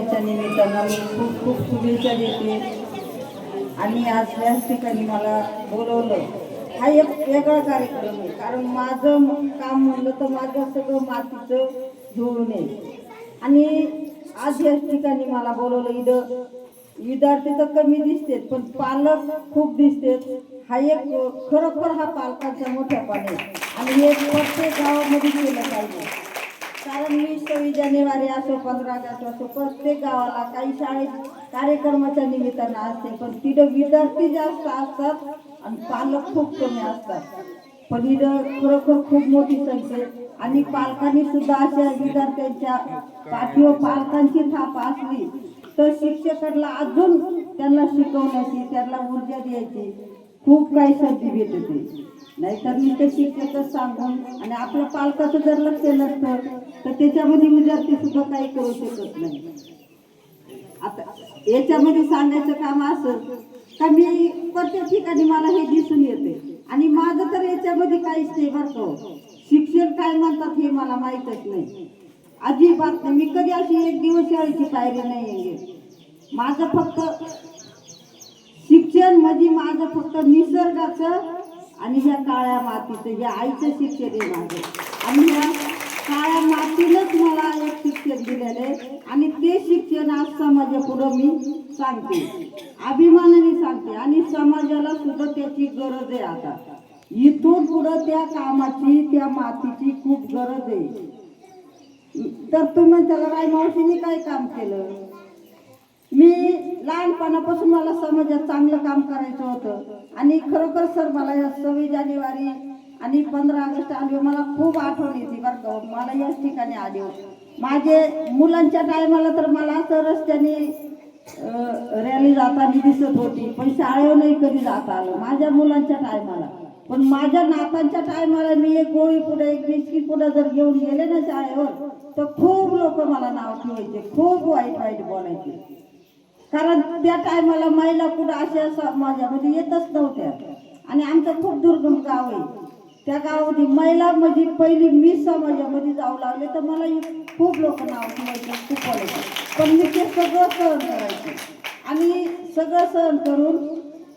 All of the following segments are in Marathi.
दिवाळीच्या निमित्तानं मी खूप खूप शुभेच्छा देते. आणि आज याच ठिकाणी मला बोलवलं. हा एक वेगळा कार्यक्रम आहे. कारण माझं काम म्हणलं तर माझं सगळं मातीचं जुळून आहे. आणि आज याच ठिकाणी मला बोलवलं इथं विद्यार्थी तर कमी दिसतेत पण पालक खूप दिसतेत. हा एक खरोखर हा पालकांचा मोठ्या पाणी आणि हे प्रत्येक गावामध्ये केलं पाहिजे. कारण मी सव्वीस जानेवारी असो पंधरा ऑगस्ट असो प्रत्येक गावाला काही शाळेत कार्यक्रमाच्या निमित्तानं असते. पण तिथं विद्यार्थी जास्त असतात आणि पालक खूप कमी असतात. पण इथं खरोखर खूप मोठी संख्या आणि पालकांनी सुद्धा अशा विद्यार्थ्यांच्या पाठीवर पालकांची थाप असली तर शिक्षकांना अजून त्यांना शिकवण्याची त्यांना ऊर्जा द्यायची. खूप काही संधी भेटते नाहीतर मी ते शिक्षकच सांगून आणि आपल्या पालकाचं जर लक्ष नसतं तर त्याच्यामध्ये विद्यार्थी सुद्धा काही करू शकत नाही. आता याच्यामध्ये सांगायचं काम असं का मी प्रत्येक ठिकाणी मला हे दिसून येते? आणि माझं तर याच्यामध्ये काहीच नाही बरं का हो. शिक्षण काय म्हणतात हे मला माहीतच नाही. अजिबात नाही. मी कधी अशी एक दिवस शाळेची पायरी नाही आहे. माझं फक्त शिक्षण म्हणजे माझं फक्त निसर्गाचं आणि ह्या काळ्या मातीचं ह्या आईचं शिक्षण आहे माझं. आणि ह्या काळ्या मातीनंच मला एक शिक्षण दिलेलं आहे. आणि ते शिक्षण आज समाजापुढं मी सांगते. अभिमानाने सांगते. आणि समाजाला सुद्धा त्याची गरज आहे आता. इथून पुढं त्या कामाची त्या मातीची खूप गरज आहे. तर तुम्ही त्याला राय मावशीने काय काम केलं? लहानपणापासून मला समाजात चांगलं काम करायचं होतं. आणि खरोखर सर मला या सव्वीस जानेवारी आणि पंधरा ऑगस्ट आली मला खूप आठवण येते बरं का. मला याच ठिकाणी आली होती. माझे मुलांच्या टायमाला तर मला असं रस्त्याने रॅली जाताना दिसत होती. पण शाळेवरही कधी जाता आलं माझ्या मुलांच्या टायमाला. पण माझ्या नातांच्या टायमाला मी एक गोळी पुढे एक बिस्किट पुढे जर घेऊन गेले ना शाळेवर तर खूप लोक मला नाव ठेवायचे खूप वाईट वाईट बोलायचे. कारण त्या टायमाला महिला कुठं अशा समाजामध्ये म्हणजे येतच नव्हत्या. आणि आमचं खूप दुर्गम गाव आहे. त्या गावामध्ये महिला म्हणजे पहिली मी समाजामध्ये जाऊ लागले तर मला खूप लोक नाव ठेवायचे खूप बोलायचे पण मी ते सगळं सहन करायचे. आणि सगळं सहन करून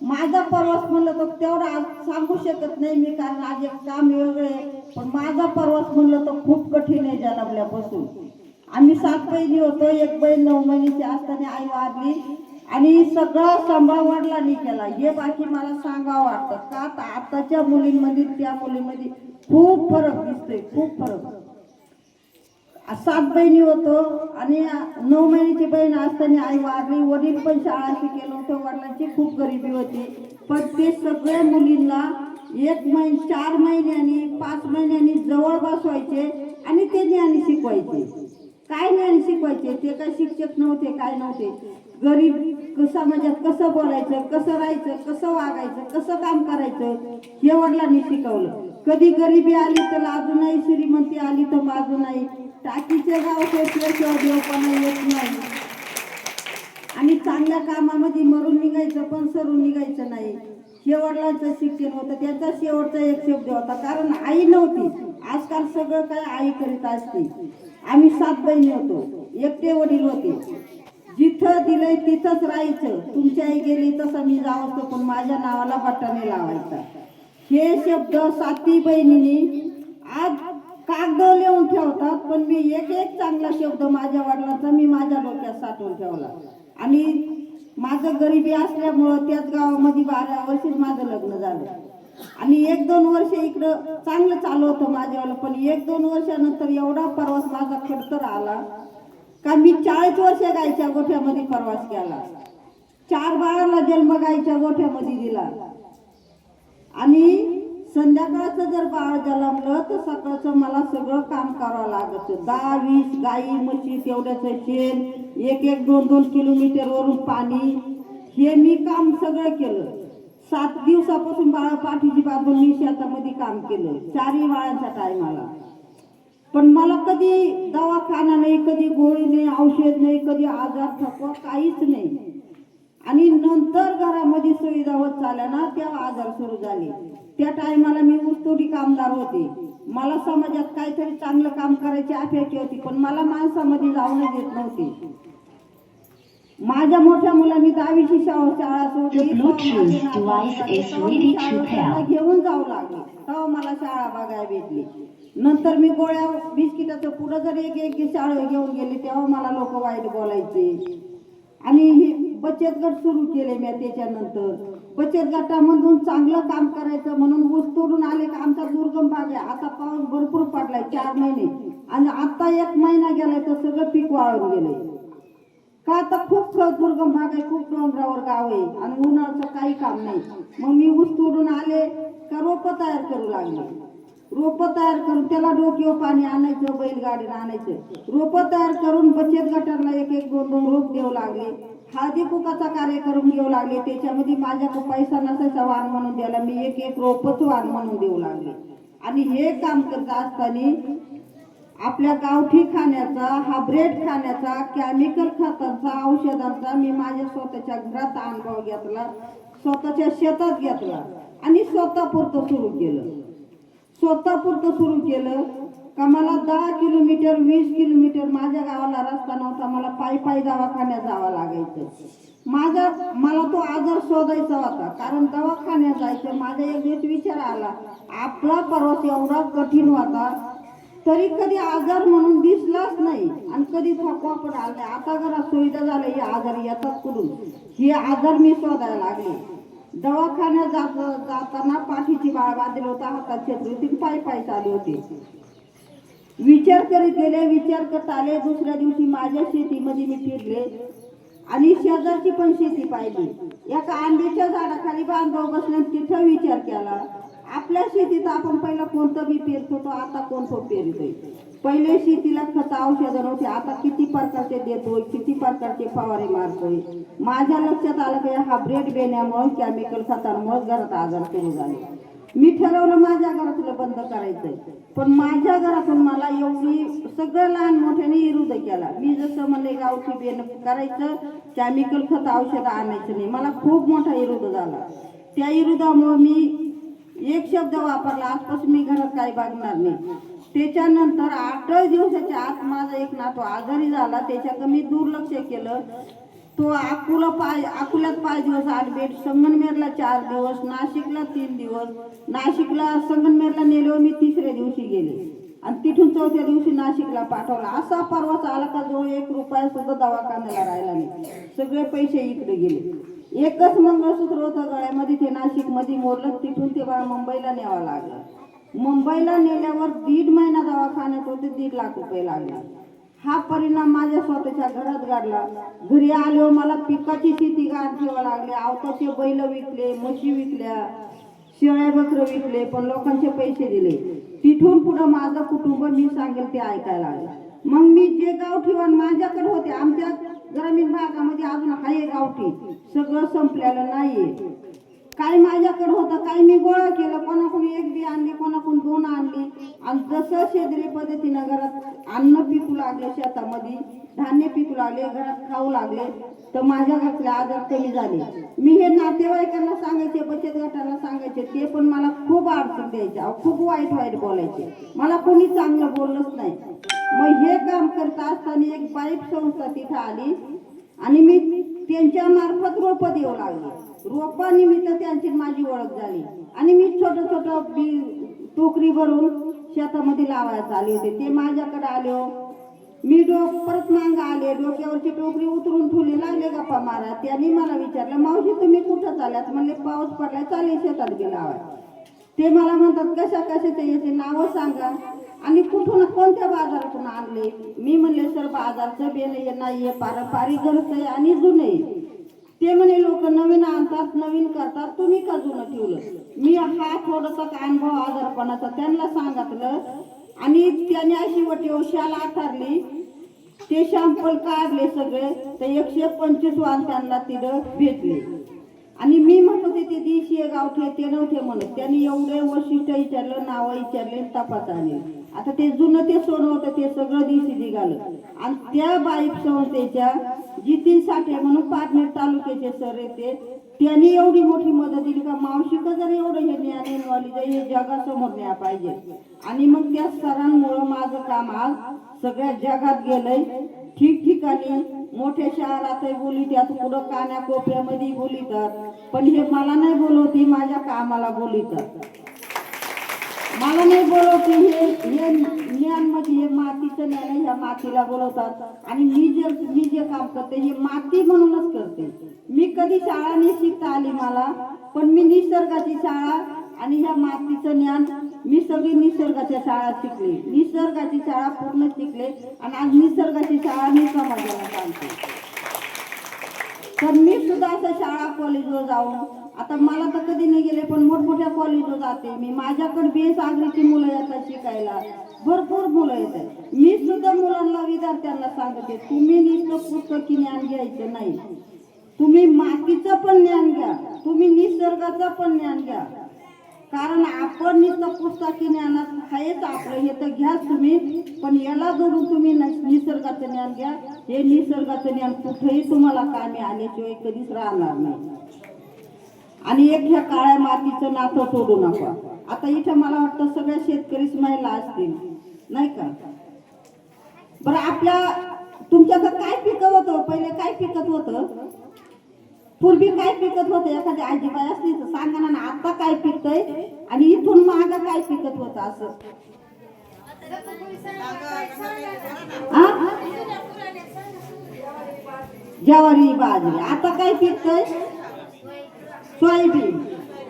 माझा प्रवास म्हणलं तर तेवढा आज सांगू शकत नाही मी कारण आज एक काम वेगळं आहे. पण माझा प्रवास म्हणलं तर खूप कठीण आहे जन्मल्यापासून आम्ही सात बहिणी होतो. एक बहीण नऊ महिन्याची असताना आई वारली आणि सगळं सांभाळ वडिलांनी केला. हे बाकी मला सांगावं वाटतं का? तर आताच्या मुलींमध्ये त्या मुलींमध्ये खूप फरक दिसतोय. खूप फरक. सात बहिणी होतो आणि नऊ महिन्याची बहीण असताना आई वारली. वडील पण शाळा शिकेल होतं. वडिलांची खूप गरिबी होती. पण ते सगळ्या मुलींना एक महिन चार महिन्यानी पाच महिन्यानी जवळ बसवायचे आणि ते ज्ञान शिकवायचे. काय नाही शिकवायचे ते काय शिक्षक नव्हते काय नव्हते. गरीब कसा समाजात कसं बोलायचं कसं राहायचं कसं वागायचं कसं काम करायचं हे वडिलांनी शिकवलं. कधी गरिबी आली तर लाजू नाही श्रीमंती आली तर बाजू नाही टाकीचे गाव पेटल्याशिवाय देवपणा येत नाही. आणि चांगल्या कामामध्ये मरून निघायचं पण सरून निघायचं नाही. हे वडिलांचं शिक्षण होतं त्यांचा शेवटचा एक शब्द होता कारण आई नव्हती. आजकाल सगळं काय आई करीत असते. आम्ही सात बहिणी होतो एकटे वडील होते. जिथं दिलंय तिथंच राहायचं. तुमची आई गेली तसं मी जाऊ असतो पण माझ्या नावाला बटाने लावायचा. हे शब्द साती बहिणीने आज कागद लिहून ठेवतात पण मी एक एक चांगला शब्द माझ्या वडिलांचा मी माझ्या डोक्यात साठवून ठेवला. आणि माझं गरिबी असल्यामुळं त्याच गावामध्ये बारा वर्षीच माझं लग्न झालं. आणि एक दोन वर्ष इकडं चांगलं चालू होतं माझ्यावाला पण एक दोन वर्षानंतर एवढा प्रवास माझा खडतर आला का मी चाळीस वर्ष गायच्या गोठ्यामध्ये प्रवास केला. चार बाळाला जन्म गायच्या गोठ्यामध्ये दिला. आणि संध्याकाळचं जर बाळ जन्मलं तर सकाळचं मला सगळं काम करावं लागत दहा वीस गाई म्हशी तेवढ्याचं शेण एक एक दोन दोन किलोमीटरवरून पाणी हे मी काम सगळं केलं. सात दिवसापासून बाळ पाठीची बांधून मी शेतामध्ये काम केलं. चारही बाळांच्या टायमाला पण मला कधी दवाखाना नाही कधी गोळी नाही औषध नाही कधी आजार थकवा काहीच नाही. आणि नंतर घरामध्ये सुविधा होत चालल्या ना तेव्हा आजार सुरू झाले. त्या टायमाला मी ऊसतोडी कामदार होते. मला समाजात काहीतरी चांगलं काम करायची अपेक्षा होती पण मला माणसामध्ये जाऊ देत नव्हते. माझ्या मोठ्या मुलांनी दहावीची शाळा सोडली घेऊन जाऊ लागले. तेव्हा मला शाळा बघायला भेटली. नंतर मी गोळ्या बिस्किटाचं पुढं जर एक एक शाळा घेऊन गेले तेव्हा मला लोक वाईट बोलायचे. आणि हे बचत गट सुरू केले मी त्याच्यानंतर. बचत गटामधून चांगलं काम करायचं म्हणून ऊस तोडून आले का आमचा दुर्गम भाग आहे. आता पाऊस भरपूर पडलाय चार महिने. आणि आता एक महिना गेलाय तर सगळं पीक वाळून गेलंय. का आता खूप दुर्गम भाग आहे खूप डोंगरावर गाव आहे आणि उन्हाळ्याचं काही काम नाही. मग मी ऊस तोडून आले का रोपं तयार करू लागले. रोपं तयार करून त्याला डोक्यावर पाणी आणायचं बैलगाडीनं आणायचं. रोपं तयार करून बचत गटाला एक एक दोन दोन रोप देऊ लागले. हळदी कुकाचा कार्यक्रम घेऊ लागले. त्याच्यामध्ये माझ्या पैसा नसायचा वाण म्हणून द्यायला. मी एक एक रोपच वाण म्हणून देऊ लागले. आणि हे काम करत असताना आपल्या गावठी खाण्याचा हा ब्रेड खाण्याचा केमिकल खतांचा औषधांचा मी माझ्या स्वतःच्या घरात अनुभव घेतला. स्वतःच्या शेतात घेतला. आणि स्वतः पुरतं सुरू केलं. स्वतः पुरतं सुरू केलं. का मला दहा किलोमीटर वीस किलोमीटर माझ्या गावाला रस्ता नव्हता. मला पायी पायी दवाखान्यात जावं लागायचं. माझा मला तो आजार शोधायचा होता. कारण दवाखान्यात जायचं माझा एक दिवस विचार आला. आपला प्रवास एवढा कठीण होता. तरी कधी आजार म्हणून दिसलाच नाही. आणि कधी थकवा पण आला नाही. आता जरा सुविधा झाल्या हे आजार येतात करून हे आजार मी शोधायला लागले. दवाखान्यात जात जाताना पाठीची बाळ बांधली होता हातात छत्री होती पाय पाय चालू होते. विचार करीत गेले विचार करत आले. दुसऱ्या दिवशी माझ्या शेतीमध्ये मी फिरले आणि शेजारची पण शेती पाहिली. एका आंब्याच्या झाडाखाली बांधव बसले तिथं विचार केला आपल्या शेतीत आपण पहिला कोणतं बी पेरत? होतो आता कोणतं पेरतोय? पहिले शेतीला खत औषधं नव्हते. आता किती प्रकारचे देतोय? किती प्रकारचे फवारे मारतोय? माझ्या लक्षात आलं की हा ब्रेड बेण्यामुळे केमिकल खतांमुळे घरात आजार सुरू झाले. मी ठरवलं माझ्या घरातलं बंद करायचंय. पण माझ्या घरातून मला एवढी सगळं लहान मोठ्याने विरोध केला. मी जसं म्हणले गावठी बेन करायचं केमिकल खत औषधं आणायचं नाही. मला खूप मोठा विरोध झाला. त्या विरोधामुळे मी एक शब्द वापरला आजपासून मी घरात काही बघणार नाही. त्याच्यानंतर आठ दिवसाच्या आत माझा एक नातू आजारी झाला. त्याच्याकडे मी दुर्लक्ष केलं. तो अकोला पाय अकोल्यात पाच दिवस आठ बेट संगनमेरला चार दिवस नाशिकला तीन दिवस. नाशिकला संगनमेरला नेल्यावर मी तिसऱ्या दिवशी गेले. आणि तिथून चौथ्या दिवशी नाशिकला पाठवला. असा परवाच आला का जवळ एक रुपया सुद्धा दवाखान्याला राहिला नाही. सगळे पैसे इकडे गेले. एकच मंगळसूत्र होतं गळ्यामध्ये ते नाशिकमध्ये मोरलं तिथून ते मला मुंबईला न्यावं लागलं. मुंबईला नेल्यावर दीड महिना दवाखान्यात होते दीड लाख रुपये लागला. हा परिणाम माझ्या स्वतःच्या घरात घडला. घरी आल्यावर मला पिकाची शेती गार ठेवा लागली. आवताचे बैल विकले म्हशी विकल्या शेळ्या बकरं विकले पण लोकांचे पैसे दिले. तिथून पुढं माझं कुटुंब मी सांगेल ते ऐकायला लागलं मग मी जे गावठी माझ्याकडे होते. आमच्या ग्रामीण भागामध्ये अजून आहे गावठी. सगळं संपलेलं नाहीये. काही माझ्याकडे होतं काही मी गोळा केलं. कोणाकडून एक बी आणली कोणाकडून दोन आणली. आणि जसं सेंद्रिय पद्धतीनं घरात अन्न पिकू लागले शेतामध्ये धान्य पिकू लागले घरात खाऊ लागले तर माझ्या घरातले आजार कमी झाले. मी हे नातेवाईकांना सांगायचे बचत गटाला सांगायचे ते पण मला खूप अडचण द्यायचे खूप वाईट वाईट बोलायचे. मला कोणी चांगलं बोललंच नाही. मग हे काम करत असताना एक बाईक संस्था तिथं आली. आणि मी त्यांच्या मार्फत रोप देऊ लागले. रोपानिमित्त त्यांची माझी ओळख झाली. आणि मी छोट छोट बी टोकरी भरून शेतामध्ये लावायला आले होते. ते माझ्याकडे आले हो. मी डोक परत मांग आले. डोक्यावरची टोकरी उतरून ठेवली लागले गप्पा मारा त्यांनी मला विचारलं मावशी तुम्ही कुठं चालल्यात म्हणले पाऊस पडलाय चालेल शेतात बी लावाय ते मला म्हणतात कशा कशाचे याचे नावं सांगा. आणि कुठून कोणत्या बाजारातून आणले? मी म्हणले सर बाजारचं बेन नाहीये पारंपरिक गरज आहे आणि जुने ते म्हणे लोक नवीन आणतात नवीन करतात तुम्ही का जुनं ठेवलं? मी हा थोडासा अनुभव आजारपणाचा त्यांना सांगितलं आणि त्याने अशी वटी शाल आथरली ते शॅम्पल काढले सगळे तर एकशे पंचवीस वाहन त्यांना तिथं भेटले. आणि मी म्हणत होते ते देशीय गावठे ते नव्हते म्हणत. त्यांनी एवढे वैशिष्ट्य विचारलं नावं विचारले तपास आले आता ते जुनं ते सोनं होतं ते सगळं देशी निघालं. आणि त्या बाईक संस्थेच्या जितीन साठे म्हणून पाटणे तालुक्याचे सर येते त्यांनी एवढी मोठी मदत दिली का मावशिक जर एवढं हे ज्ञान नॉलेज हे जगासमोर न्याय पाहिजे. आणि मग त्या सरांमुळं माझं काम आज सगळ्या जगात गेलंय. ठिकठिकाणी मोठ्या शहरातही बोलितात कुठं कान्या कोपऱ्यामध्ये बोलितात पण हे मला नाही बोलवती माझ्या कामाला बोलितात मला नाही बोलवते हे हे ज्ञान म्हणजे हे मातीचं ज्ञान आहे ह्या मातीला बोलवतात. आणि मी जे मी जे काम करते हे माती म्हणूनच करते. मी कधी शाळा नाही शिकता आली मला पण मी निसर्गाची शाळा आणि ह्या मातीचं ज्ञान मी सगळी निसर्गाच्या शाळा शिकले. निसर्गाची शाळा पूर्ण शिकले आणि आज निसर्गाची शाळा मी समाजाला सांगते. तर मी सुद्धा असं शाळा कॉलेजवर जाऊन आता मला तर कधी नाही गेले पण मोठमोठ्या कॉलेजवर जाते. मी माझ्याकडे बेस आगरीची मुलं येतात शिकायला. भरपूर मुलं येतात. मी सुद्धा मुलांना विद्यार्थ्यांना सांगते तुम्ही नुसतं पुस्तकी ज्ञान घ्यायचं नाही. तुम्ही मातीचं पण ज्ञान घ्या. तुम्ही निसर्गाचं पण ज्ञान घ्या. कारण आपण नुसतं पुस्तकी ज्ञानात आहेच आपलं हे तर घ्याच तुम्ही. पण याला जोडून तुम्ही निसर्गाचं ज्ञान घ्या. हे निसर्गाचं ज्ञान कुठेही तुम्हाला कामी आल्याशिवाय कधीच राहणार नाही. आणि एक ह्या काळ्या मातीचं नातं सोडू नका. आता इथं मला वाटतं सगळ्या शेतकरीच महिला असतील. नाही का? बरं आपल्या तुमच्याकडे काय पिकत होतं? पहिले काय पिकत होतं? पूर्वी काय पिकत होतं? एखादी आजीबाई असली तर सांगा ना आता काय पिकतय? आणि इथून माग काय पिकत होतं असं? ज्वारी बाजरी. आता काय पिकतय? सोयाबीन.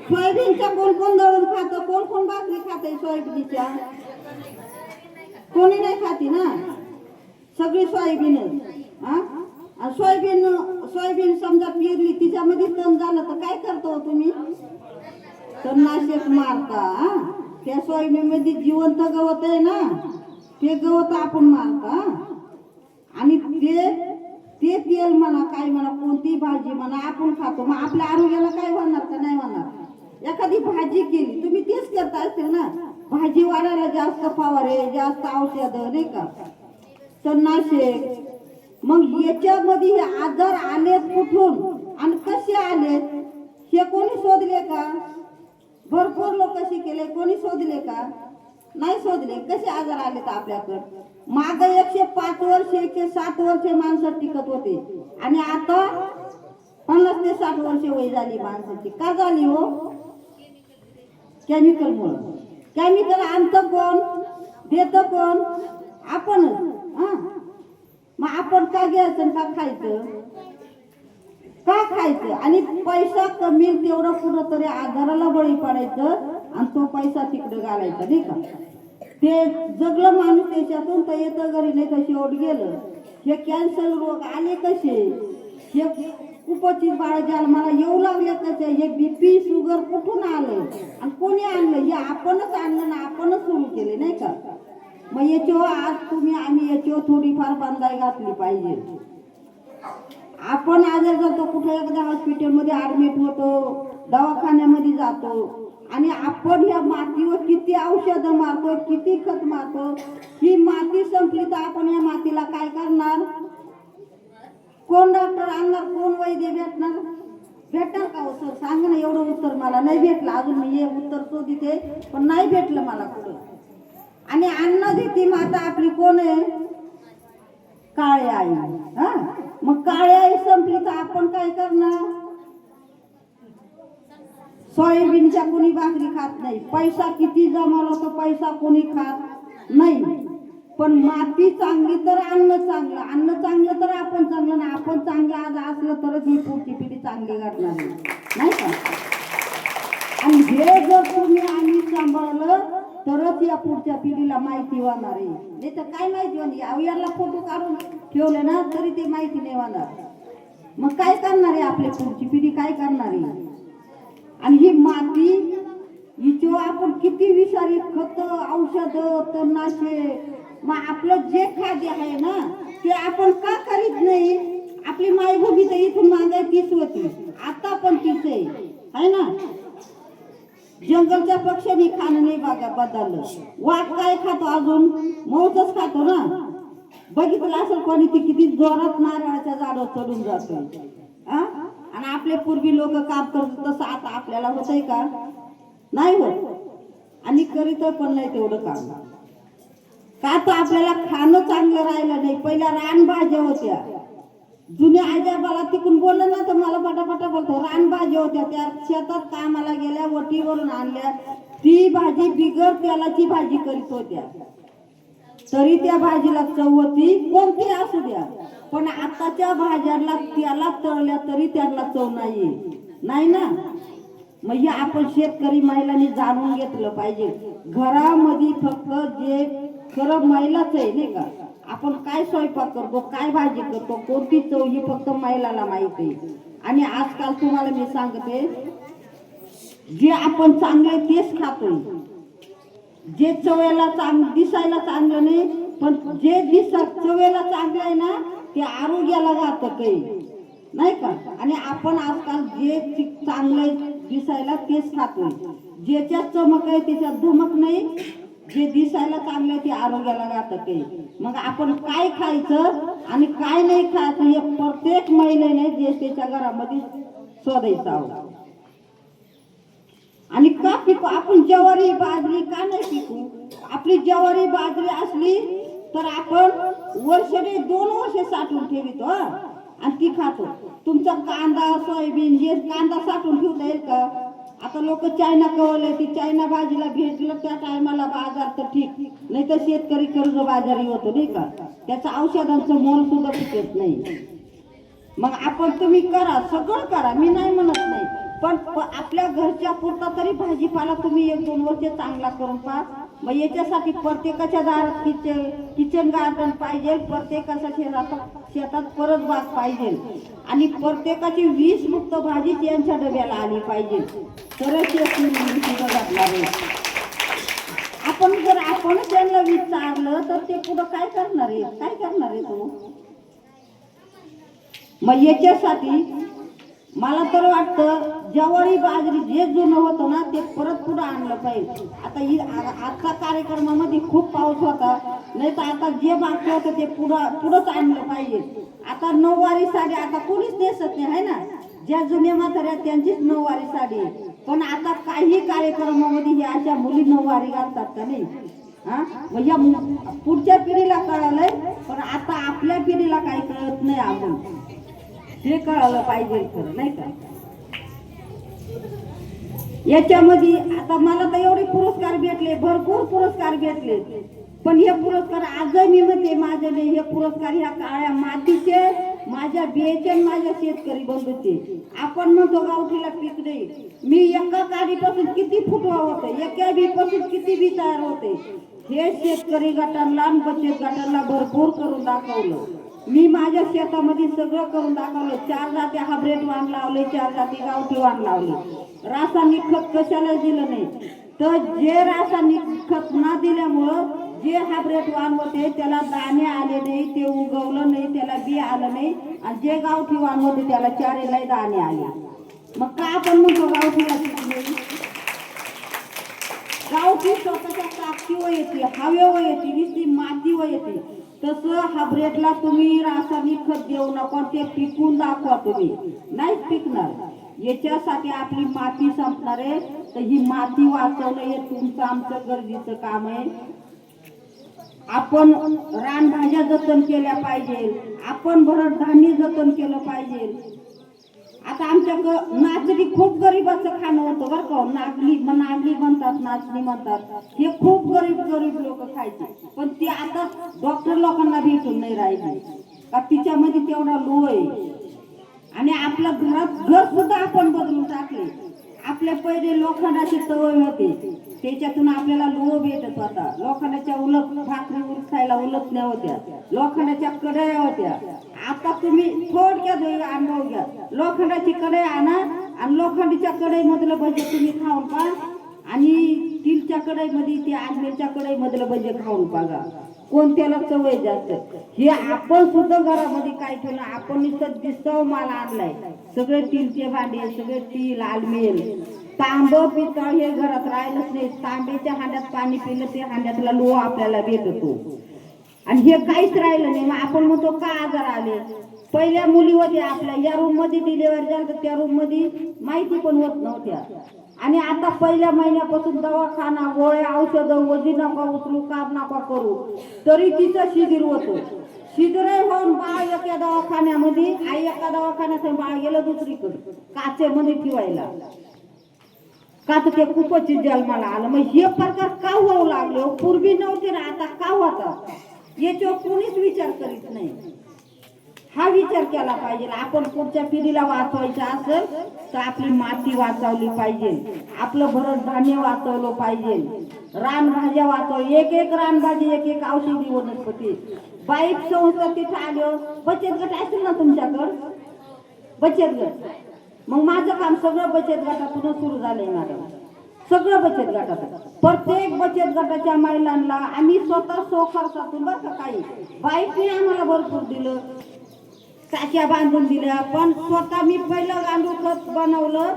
सोयाबीनच्या कोण कोण दळून खातं? कोण कोण भाकरी खाते सोयाबीनच्या? कोणी नाही खाती ना? सगळी सोयाबीन हा सोयाबीन सोयाबीन समजा पेरली तिच्यामध्ये तण झालं तर काय करतो हो तुम्ही? तणनाशक मारता हा? त्या सोयाबीन मध्ये जिवंत गवत आहे ना ते गवत आपण मारता आणि ते ते तेल म्हणा काय म्हणा कोणती भाजी म्हणा आपण खातो. मग आपल्या आरोग्याला काय होणार का नाही होणार? एखादी भाजी केली तुम्ही तेच करता असेल ना? भाजी वाढायला जास्त फवारे जास्त औषध नाही का? तणनाशक मग याच्यामध्ये हे आजार आलेत कुठून? आणि कसे आलेत? हे कोणी शोधले का? भरपूर लोक शिकेले कोणी शोधले का? नाही शोधले. कसे आजार आले तर आपल्याकडं? माग एकशे पाच वर्ष एकशे सात वर्ष माणसं टिकत होते. आणि आता पन्नास ते साठ वर्ष वय झाली माणसाची. का झाली हो? केमिकल मुळे. केमिकल आणतं कोण? देतं कोण? आपणच. हा? मग आपण का घ्यायचं आणि का खायचं? का खायचं? आणि पैसा कमी तेवढं कुठं तरी आजाराला बळी पडायचं आणि तो पैसा तिकडे घालायचा नाही का? ते जगलं माणूस त्याच्यातून तर येतं घरी नाही तर ओढ गेलं. हे कॅन्सर रोग आले कसे? हे कुपचित बाळ ज्याला मला येऊ लागले कसे? हे बीपी शुगर कुठून आलं? आणि कोणी आणलं? हे आपणच आणलं ना आपणच सुरू केले नाही का? मग याच्यावर आज तुम्ही आम्ही याच्यावर थोडीफार बांधाई घातली पाहिजे. आपण आजार जातो कुठे एखाद्या हॉस्पिटलमध्ये ऍडमिट होतो दवाखान्यामध्ये जातो आणि आपण या मातीवर किती औषधं मारतो किती खत मारतो ही माती संपली तर आपण या मातीला काय करणार? कोण डॉक्टर आणणार कोण वैद्य भेटणार? भेटणार का सर सांग ना एवढं उत्तर मला. नाही भेटलं अजून मी हे उत्तर तिथे पण नाही भेटलं मला कुठं. आणि अन्न देते माता आपली कोण? आहे काळे आई. हा? मग काळे आई संपली तर आपण काय करणार? सोयाबीनच्या कोणी भाकरी खात नाही. पैसा किती जमावला तर पैसा कोणी खात नाही. पण माती चांगली तर अन्न चांगलं. अन्न चांगलं तर आपण चांगलं ना आपण चांगलं आज असलं तरच ही पुढची पिढी चांगली घडणार नाही. का? आणि हे जर तुम्ही आम्ही तरच या पुढच्या पिढीला माहिती होणार आहे. नाही तर काय माहिती होणार? याला फोटो काढून ठेवले ना तरी ते माहिती नाही होणार. मग काय करणार आहे आपली पुढची पिढी? काय करणार आहे? आणि ही माती हिच्यावर आपण किती विषारी खत औषध तणनाशे मग आपलं जे खाद्य आहे ना ते आपण का करीत नाही? आपली मायभूमी तर इथून मागाय तीच होती. आता पण तीच आहे ना? जंगलच्या पक्ष्यांनी खाणं नाही बघा बदललं. वाघ काय खातो अजून? मौजच खातो ना? बघितलं असेल कोणी ती किती जोरात नारळाच्या झाडावर चढून जातो आणि आपले पूर्वी लोक काम करत तसं आता आपल्याला होतंय का? नाही होत. आणि करीत पण नाही तेवढं काम. का तर आपल्याला खाणं चांगलं राहिलं नाही. पहिल्या रानभाज्या होत्या. जुन्या आज्या मला तिकून बोललं ना तर मला पटापटा बोलतो. रानभाज्या होत्या त्या शेतात कामाला गेल्या वटीवरून आणल्या. ती भाजी बिगर तेलाची भाजी करीत होत्या. तरी त्या भाजीला चव होती कोणती असू द्या. पण आताच्या भाज्याला त्याला तळल्या तरी त्यांना चव नाही नाही ना? म्हणजे आपण शेतकरी महिलांनी जाणून घेतलं पाहिजे. घरामध्ये फक्त जे खरं महिलाच आहे नाही का? आपण काय स्वयंपाक करतो काय भाजी करतो कोणती चव ही फक्त महिलाला माहीत आहे. आणि आजकाल तुम्हाला मी सांगते जे आपण चांगले तेच खातोय. जे चवेला चांग दिसायला चांगलं नाही पण जे दिस चवेला चांगलं आहे ना ते आरोग्याला जातं आहे. नाही का? आणि आपण आजकाल जे चांगलं दिसायला तेच खातोय. ज्याच्यात चमक आहे त्याच्यात धमक नाही. जे दिसायला चांगलं ते आरोग्याला घातक ते. मग आपण काय खायचं आणि काय नाही खायचं हे प्रत्येक महिलेने ज्येष्ठेच्या घरामध्ये शोधायचं आहोत आणि का पिकू? आपण ज्वारी बाजरी का नाही पिकू? आपली ज्वारी बाजरी असली तर आपण वर्षभर दोन वर्ष साठवून ठेवितो आणि ती खातो. तुमचा कांदा सोयाबीन हे कांदा साठवून ठेवता येईल का? आता लोक चायना कवले ती चायना भाजीला भेटलं त्या टायमाला बाजार तर ठीक. नाही तर शेतकरी कर्ज बाजारी होतो नाही का? त्याचं औषधांचं मोल सुद्धा टिकत नाही. मग आपण तुम्ही करा सगळं करा. मी नाही म्हणत नाही. पण प- आपल्या घरच्या पुरता तरी भाजीपाला तुम्ही एक दोन वर्ष चांगला करून पहा. मग याच्यासाठी प्रत्येकाच्या दारात किचन किचन गार्डन पाहिजे प्रत्येकाच्या शेतात शेतात परत बाग पाहिजे. आणि प्रत्येकाची वीस मुक्त भाजीच यांच्या डब्याला आली पाहिजे. तरच हे आपण जर आपण त्यांना विचारलं तर ते पुढं काय करणार आहे काय करणार आहे तो हो? मग याच्यासाठी मला तर वाटतं ज्वारी बाजरी जे जुनं होतं ना ते परत पुढं आणलं पाहिजे. आता ही आजच्या कार्यक्रमामध्ये खूप पाऊस होता. नाही तर आता जे बाकी होतं ते पुढं पुढंच आणलं पाहिजे. आता नऊवारी साडी आता कोणीच नेसत नाही आहे ना? ज्या जुन्या म्हाताऱ्या त्यांचीच नऊवारी साडी पण आता काही कार्यक्रमामध्ये ह्या अशा मुली नऊवारी घालतात का नाही? हा? या पुढच्या पिढीला कळालंय पण आता आपल्या पिढीला काही कळत नाही आपण हे कळालं पाहिजे खरं नाही का? याच्यामध्ये आता मला तर एवढे पुरस्कार भेटले भरपूर पुरस्कार भेटले. पण हे पुरस्कार आजही मी म्हणते माझे नाही हे पुरस्कार ह्या काळ्या मातीचे माझ्या बियाचे आणि माझ्या शेतकरी बंधूचे. आपण म्हणतो गावठीला पीक नाही. मी एका काडीपासून किती फुटवा होते एका बीपासून किती बी तयार होते. हे शेतकरी गटांना आणि बचत गटांना भरपूर करून दाखवलं. मी माझ्या शेतामध्ये सगळं करून दाखवलं. चार जाती हायब्रिड वाण लावले चार जाती गावठी वाण लावले. रासायनिक खत कशाला दिलं नाही? तर जे रासायनिक खत न दिल्यामुळं जे हायब्रिड वाण होते त्याला दाणे आले नाही ते उगवलं नाही त्याला बी आलं नाही. आणि जे गावठी वाण होते त्याला चारेलाही दाणे आले. मग का आपण म्हणतो गावठी नाही? गावठी स्वतःच्या ताकदीवर येते हवेवर येते नुसती मातीवर येते. तसं हाब्रेटला तुम्ही रासायनिक खत देऊ नका ते पिकून दाखवा तुम्ही. नाही पिकणार. याच्यासाठी आपली माती संपणार आहे. तर ही माती वाचवणं हे तुमचं आमचं गरजेचं काम आहे. आपण रानभाज्या जतन केल्या पाहिजे. आपण भरड धान्य जतन केलं पाहिजे. आता आमच्या ग- नाचणी खूप गरीबाचं खाणं होतं बरं का हो. नागली नागली म्हणतात नाचणी म्हणतात. हे खूप गरीब गरीब लोक खायचे. पण ते आता डॉक्टर लोकांना भेटून नाही राहिली. का तिच्यामध्ये तेवढा लो आहे. आणि आपल्या घरात घर सुद्धा आपण बदलून टाकले. आपल्या पहिले लोखंडाचे तवय होते. त्याच्यातून आपल्याला लोह भेटत होता. लोखंडाच्या उलट भाकरी उलटायला उलटण्या होत्या. लोखंडाच्या कढया होत्या. आता तुम्ही थोडक्यात अनुभव घ्या. लोखंडाची कढई आणा आणि लोखंडीच्या कढईमधलं भजे तुम्ही खाऊन पहा आणि तिलच्या कढईमध्ये ते आजमेरच्या कढईमधलं भजे खाऊन बघा. कोणत्याला चवय जास्त? हे आपण सुद्धा घरामध्ये काय ठेवलं आपण नुसतं दिसव माल आणलाय. सगळे तिलचे भांडे सगळे तिल आलमेल तांब पितळ हे घरात राहिलंच नाही. तांब्याच्या हांड्यात पाणी पिलं ते हांड्यातला लोह आपल्याला भेटतो आणि हे काहीच राहिलं नाही. मग आपण म्हणतो का आजार आले? पहिल्या मुली होत्या आपल्या. या रूममध्ये डिलिव्हरी झालं तर त्या रूममध्ये माहिती पण होत नव्हत्या. आणि आता पहिल्या महिन्यापासून दवाखाना गोळ्या औषधं वजी नका उचलू काम नका करू. तरी तिचं शिबिर होतं. शिबिर होऊन बाळ एका दवाखान्यामध्ये आई एका दवाखान्यात बाळ गेलं दुसरीकडे. काचेमध्ये ठेवायला. का तर ते खूपच जन्माला आलं. मग हे प्रकार का होऊ लागले हो? पूर्वी नव्हते ना आता का होता याच्यावर कोणीच विचार करीत नाही. हा विचार केला पाहिजे. आपण पुढच्या पिढीला वाचवायचं असेल तर आपली माती वाचवली पाहिजे. आपलं भरत धान्य वाचवलं पाहिजे. रानभाज्या वाचव. एक एक रानभाजी एक एक औषधी वनस्पती. बाईक संस्था तिथं आलो हो. बचत गट असेल ना तुमच्याकडं? बचत गट. मग माझं काम सगळं बचत गटातूनच सुरू झालंय मॅडम. सगळं बचत गटात प्रत्येक बचत गटाच्या महिलांना आम्ही स्वतः सो खर्चातून बरं का काही. बाईकने आम्हाला भरपूर दिलं. टाक्या बांधून दिल्या पण स्वतः मी पहिलं गांडूळ खत बनवलं.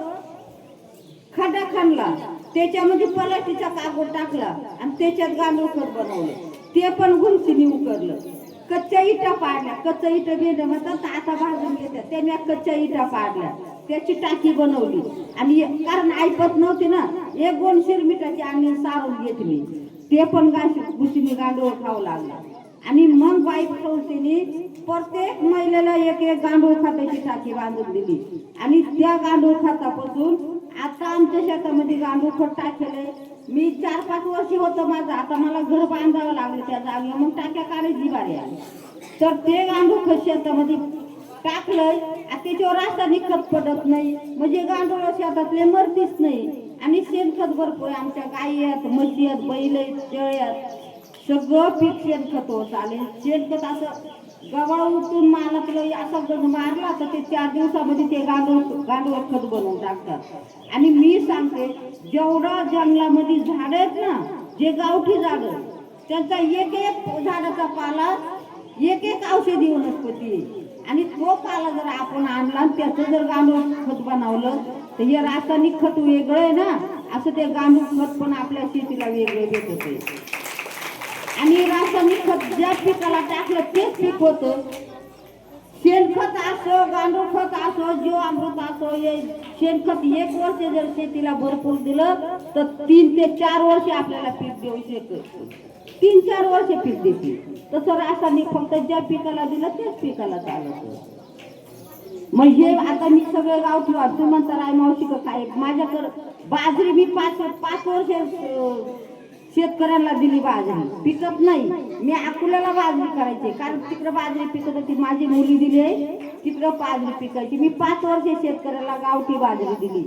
खड्डा खणला त्याच्यामध्ये पलाटीचा कागद टाकला आणि त्याच्यात गांडूळ खत बनवलं. ते पण गुंतीने उकरलं कच्च्या इटा पाडल्या. कच्च्या इटा गेलं म्हणतात आता भाजून घेतात. त्याने कच्च्या इटा पाडल्या. त्याची टाकी बनवली. आणि कारण ऐकत नव्हती ना एक दोन शिरमिठाची आणि सारून घेतली. ते पण गाशी घुशीने गांडूळ खाऊ लागला. आणि मग बाईक संस्थेने प्रत्येक महिलेला एक एक गांडूळ खाताची टाकी बांधून दिली. आणि त्या गांडूळ खतापासून आता आमच्या शेतामध्ये गांडूळ खत टाकलेलं मी चार पाच वर्ष होतं माझं. आता मला घर बांधावं लागलं त्या जागेवर. मग टाक्या काढायची बारी आली. तर ते गांडूळ खत शेतामध्ये टाकलंय आणि त्याच्यावर रासायनिक खत पडत नाही. म्हणजे गांडूळ शेतातले मरतीच नाही. आणि शेणखत भरपूर आमच्या गायी आहेत म्हशी आहेत बैल आहेत शेळ्या आहेत सगळं पीक शेणखत होत आले शेणखत असं गवा उठून मालकलं असं जर मारला तर ते चार दिवसामध्ये ते गांडूळ गांडूळ खत बनवून टाकतात. आणि मी सांगते जेवढं जंगलामध्ये झाड आहेत ना जे गावठी झाडं त्यांचा एक एक झाडाचा पाला एक एक औषधी वनस्पती. आणि तो पाला जर आपण आणला आणि त्याचं जर गांडूळ खत बनवलं तर हे रासायनिक खत वेगळं आहे ना? असं ते गांडूळ खत पण आपल्या शेतीला वेगळं देत होते. आणि रासायनिक खत ज्या पिकाला टाकलं तेच पीक होतं. शेणखत असो गांडूळ खत असो जीव अमृत असो हे शेणखत एक वर्ष जर शेतीला भरपूर दिलं तर तीन ते चार वर्ष आपल्याला पीक देऊ शकत तीन चार वर्ष पीक देते. तसं रासायनिक फक्त ज्या पिकाला दिलं तेच पिकाला चालत मग हे आता मी सगळे गावठी वाटतो म्हणता राय मावशी काय? माझ्याकडं बाजरी मी पाच पाच वर्ष शेतकऱ्यांना दिली बाजरी. पिकत नाही. मी अकोल्याला बाजरी करायची कारण तिकडं बाजरी पिकत होती. माझी मुली दिली आहे. तिकडं बाजरी पिकायची. मी पाच वर्ष शेतकऱ्याला गावठी बाजरी दिली.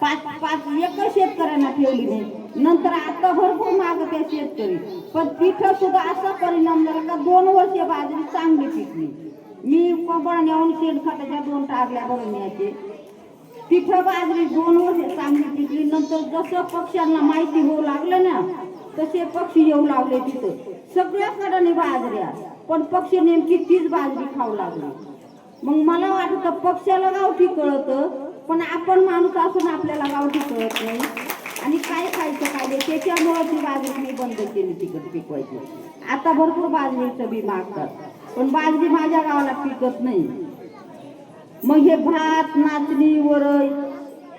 पाच पाच एकच शेतकऱ्यांना ठेवली नाही. नंतर आता भरपूर मागत त्या शेतकरी. पण पीठ सुद्धा असा परिणाम झाला का दोन वर्ष बाजरी चांगली पिकली. मी कोकण येऊन शेणखताच्या दोन टारल्या भरून यायचे पीठ बाजरी दोन वर्ष चांगली पिकली. नंतर जसं पक्ष्यांना माहिती होऊ लागलं ना तसे पक्षी येऊ लागले तिथं. सगळ्याकडे बाजऱ्या. पण पक्षी नेमकी तीच बाजरी खाऊ लागली. मग मला वाटतं पक्षाला गावठी कळतं. पण आपण माणूस असून आपल्याला गावठी कळत नाही. आणि काय खायचं काय त्याच्यामुळं ती बाजरी मी बंद केली तिकड पिकवायची. आता भरपूर बाजरीचं बी मागतात. पण बाजरी माझ्या गावाला पिकत नाही. मग हे भात नाचणी वरळ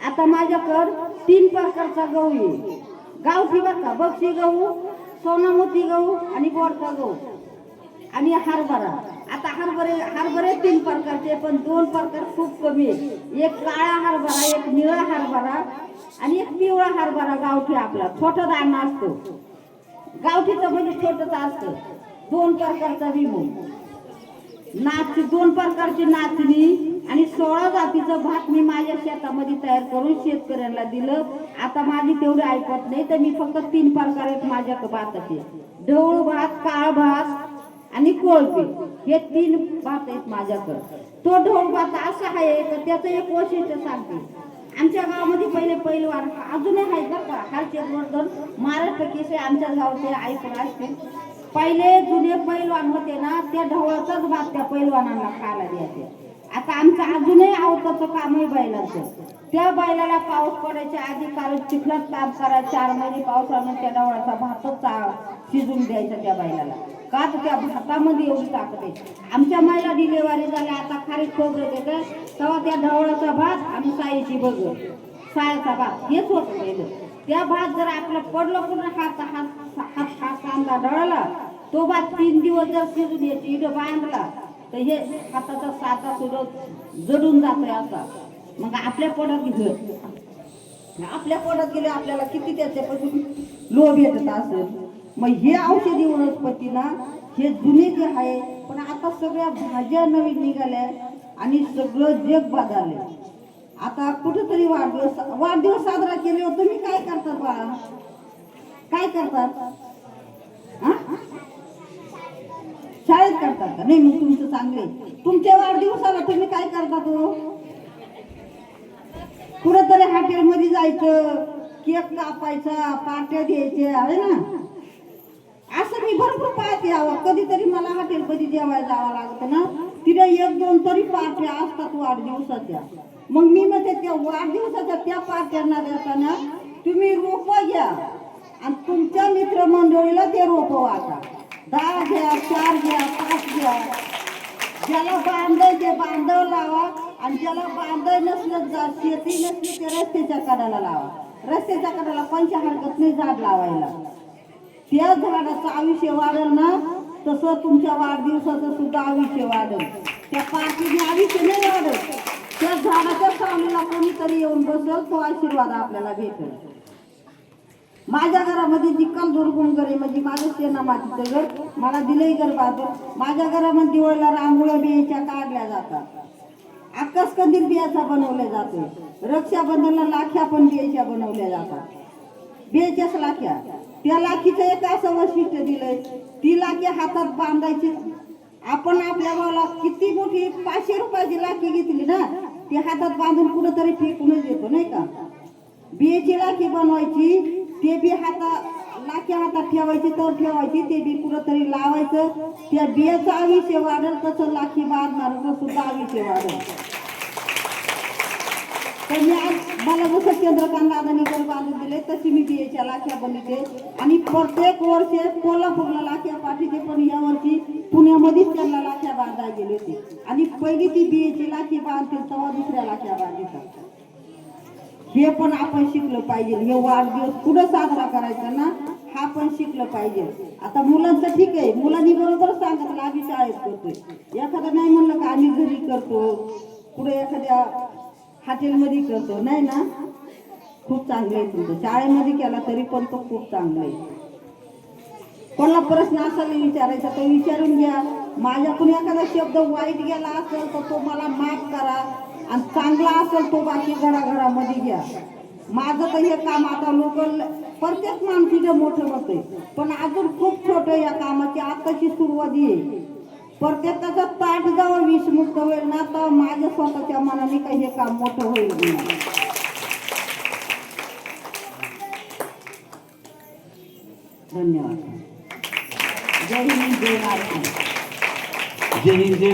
आता माझ्याकडं तीन प्रकारचा गहू आहे. गावठी बरं का बक्षी गहू सोनामोती गहू आणि बोरचा गहू आणि हरभरा. आता हरभरे हरभरे तीन प्रकारचे पण दोन प्रकार खूप कमी आहे एक काळा हरभरा एक निळा हरभरा आणि एक पिवळा हरभरा गावठी आपला. छोटा दाणा असतो. गावठीचं म्हणजे छोटंच असतं. दोन प्रकारचा विमो. नाच दोन प्रकारची नाचणी आणि सोळा जातीचं भात मी माझ्या शेतामध्ये तयार करून शेतकऱ्यांना दिलं. आता माझी तेवढी ऐकत नाही तर मी फक्त तीन प्रकार आहेत माझ्या भाताचे. ढवळ भात काळ भात आणि कोळपी. हे तीन भात आहेत माझ्याकडं. तो ढोल भात असा आहे तर त्याचं एक वैशिष्ट्य सांगते. आमच्या गावामध्ये पहिले पहिलवान अजूनही आहेत बरं का. खालचे वर्धन महाराष्ट्र केसे आमच्या गावचे ऐकून असते पहिले जुने पैलवान होते ना त्या ढवळाचाच भात त्या पैलवानांना खायला द्यायचे. आता आमचं अजूनही आवताचं कामही बैलाचं. त्या बैलाला पाऊस पडायच्या आधी कारण चिखलात काम करा चार महिने पावसानं त्या ढवळाचा भातच चा- शिजून द्यायचा त्या बैलाला. का तर त्या भातामध्ये एवढी ताकद आहे आमच्या महिला डिलेवरी झाल्या आता खाली खोबरं देतं तेव्हा त्या ढवळाचा भात आणि साईची बगर सायाचा भात हेच होत पहिलं त्या भात जर आपलं पडलं पूर्ण हात हात हात हा कांदा डळला तो भात तीन दिवस जर शिजून याची इडं बांधला तर हे हाताचा साचा सुद्धा जडून जातोय असा. मग आपल्या पोटात घेत आपल्या पोटात गेले आपल्याला किती त्याच्यापासून लोभ येत असेल मग हे औषधी वनस्पती ना हे जुने जे आहे पण आता सगळ्या भाज्या नवीन निघाल्या आणि सगळं जग बदलले आता कुठेतरी वाढदिवस वाढदिवस साजरा केले तुम्ही काय करतात बाळा? काय करतात शाळेत करतात का? नाही मग तुमचं चांगले तुमच्या वाढदिवसाला तुम्ही काय करतात हो कुठंतरी हॉटेलमध्ये जायचं केक कापायचा पार्ट्या द्यायच्या आहे ना? मी भरपूर पाहते यावं कधीतरी मला हॉटेलमध्ये जेवायला जावं लागतं ना. तिथे एक दोन तरी पार्ट्या असतात वाढदिवसाच्या. मग मी म्हणते त्या वाढदिवसाच्या त्या पार्ट्यांना देताना तुम्ही रोप घ्या. आणि तुमच्या मित्रमंडळीला ते रोप वाटा. दहा घ्या चार घ्या पाच घ्या. ज्याला बांधाय ते बांधव लावा. आणि ज्याला बांधाय नसलं जा शेती नसली ते रस्त्याच्या कडाला लावा. रस्त्याच्या कडाला पंच हरकत नाही झाड लावायला. त्या झाडाचं आयुष्य वाढेल ना तसं तुमच्या वाढदिवसाचं सुद्धा आयुष्य वाढेल. त्या पार्टीचे आयुष्य नाही वाढत. त्या झाडाच्या सावलीला कोणीतरी येऊन बसल तो आशीर्वाद आपल्याला भेटेल. माझ्या घरामध्ये जिक्कल दुर्गुण घरी म्हणजे माझं सेना मातीचं घर मला दिलंही घर माझ्या घरामध्ये दिवाळीला रांगोळ्या बियाच्या काढल्या जातात. आकाश कंदील बियाचा बनवल्या जातो रक्षाबंधनला लाख्या पण बियाच्या बनवल्या जातात. बियाच्याच लाख्या. त्या लाखीचं एक असं वैशिष्ट्य दिलंय. ती लाखी हातात बांधायची. आपण आपल्या भावाला किती मोठी पाचशे रुपयाची लाखी घेतली ना ती हातात बांधून कुठंतरी फेकूनच देतो नाही का? बियाची लाखी बनवायची ते बी हाता लाखी हातात ठेवायची तर ठेवायची ते बी कुठंतरी लावायचं. त्या बियाचं आयुष्य वाढेल तसं लाखी बांधणार सुद्धा आयुष्य वाढेल. तर मी आज मला जसं चंद्रकांत दादानी घर बांधून दिले तशी मी बियाच्या लाख्या बनवते. आणि प्रत्येक वर्षी कोल्हापूरला लाख्या पाठीचे पण या वर्षी पुण्यामध्येच त्यांना लाख्या बांधायला गेले होते. आणि पहिली ती बियाची लाखी बांधते तेव्हा दुसऱ्या लाख्या बांधतात. हे पण आपण शिकलं पाहिजे. हे वाढदिवस कुठं साजरा करायचा ना हा पण शिकलं पाहिजे. आता मुलांचं ठीक आहे. मुलांनी बरोबर सांगितलं आम्ही शाळेत करतोय. एखादं नाही म्हणलं का आम्ही घरी करतो. पुढे एखाद्या हॉटेलमध्ये करतो नाही ना? खूप चांगलं आहे तुमचं. शाळेमध्ये केला तरी पण तो खूप चांगला आहे. कोणाला प्रश्न असेल विचारायचा तो विचारून घ्या. माझ्याकडून एखादा शब्द वाईट गेला असेल तर तो मला माफ करा. आणि चांगला असेल तो बाकी घराघरामध्ये घ्या. माझं तर हे काम आता लोक प्रत्येक माणसीचं मोठं होतंय. पण अजून खूप छोटं या कामाची आताची सुरुवात आहे. प्रत्येकाचा ताट जवळ विषमुक्त होईल ना तर माझ्या स्वतःच्या मनाने काही हे काम मोठं होईल धन्यवाद. जय हिंद जय महाराष्ट्र जय हिंद जय